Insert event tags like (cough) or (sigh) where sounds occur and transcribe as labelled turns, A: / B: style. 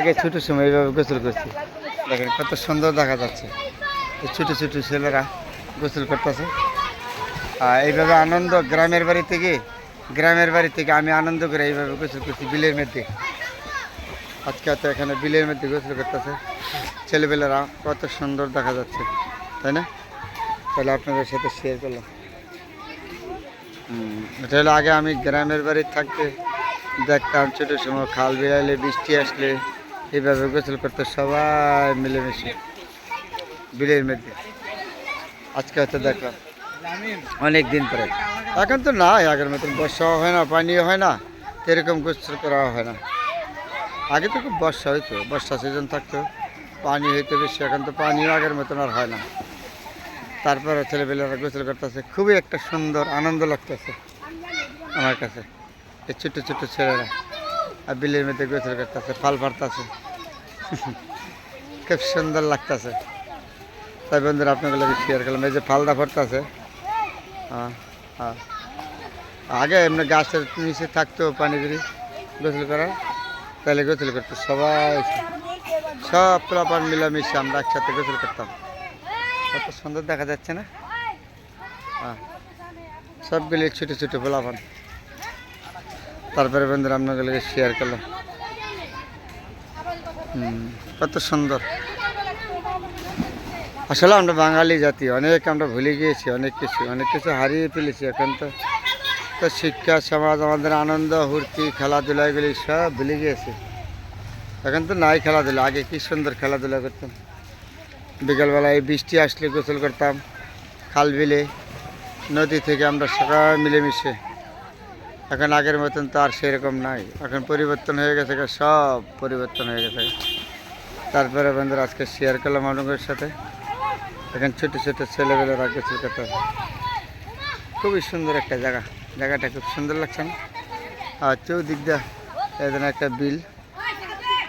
A: আগে ছোট সময় এইভাবে গোসল করছি। দেখেন কত সুন্দর দেখা যাচ্ছে। ছোট ছোট ছেলেরা গোসল করতেছে। আর এইভাবে আনন্দ গ্রামের বাড়ি থেকে, গ্রামের বাড়ি থেকে আমি আনন্দ করে এইভাবে গোসল করছি বিলের মধ্যে। আজকে তো এখানে বিলের মধ্যে গোসল করতেছে। ছেলেবেলেরা কত সুন্দর দেখা যাচ্ছে, তাই না? তাহলে আপনাদের সাথে শেয়ার করলাম। এটা হলো আগে আমি গ্রামের বাড়ি থাকতে দেখতাম, ছোটো সময় খাল বেড়াইলে বৃষ্টি আসলে এইভাবে গোসল করতে সবাই মিলেমিশে, বিলের মধ্যে। আজকে হয়তো দেখলাম, অনেক দিন পরে। এখন তো না আগের মতন বর্ষাও হয় না, পানিও হয় না এরকম গোসল করা হয় না। আগে তো খুব বর্ষা হইতো, বর্ষা সিজন থাকতো, পানি হইতো বেশি, এখন তো পানিও আগের মতন আর হয় না। তারপরে ছেলেপেলেরা গোসল করতেছে, খুবই একটা সুন্দর আনন্দ লাগতেছে আমার কাছে, এই ছোটো ছোটো ছেলেরা। আর বিলের মধ্যে গোসল করতেছে, ফাল ফাড়তেছে (laughs) খুব সুন্দর লাগতেছে। তাই বন্ধুরা আপনাকে লাগে শেয়ার করলাম। এই যে ফালদা ফাড়তেছে হ্যাঁ হ্যাঁ। আগে এমনি গাছের নিচে থাকতো পানি বেরি গোসল করা তাহলে গোসল করতো সবাই। সব পোলাপান মিলামিশে আমরা একসাথে গোসল করতাম। কত সুন্দর দেখা যাচ্ছে না? হ্যাঁ। ছোটো ছোটো পোলাপান তারপরে বন্ধুরা আপনাকে লাগে শেয়ার করলাম। কত সুন্দর। আসলে আমরা বাঙালি জাতি, অনেক আমরা ভুলে গিয়েছি, অনেক কিছু অনেক কিছু হারিয়ে ফেলেছি এখন তো। তো শিক্ষা, সমাজ, আমাদের আনন্দ, ফুর্তি, খেলাধুলা এগুলি সব ভুলে গিয়েছে। এখন তো নাই খেলাধুলা, আগে কি সুন্দর খেলাধুলা করতাম। বিকালবেলায় বৃষ্টি আসলে গোসল করতাম, খাল বিলে, নদী থেকে আমরা সবাই মিলেমিশে। এখন আগের মতন তো আর সেরকম নাই। এখন পরিবর্তন হয়ে গেছে সব পরিবর্তন হয়ে গেছে তারপরে বন্ধুরা আজকে শেয়ার করলাম আপনাদের সাথে। এখন ছোটো ছোটো ছেলেবেলারা গেছে কথা। খুবই সুন্দর একটা জায়গা। জায়গাটা খুব সুন্দর লাগছে না? আর চৌদিকদা এখানে একটা বিল।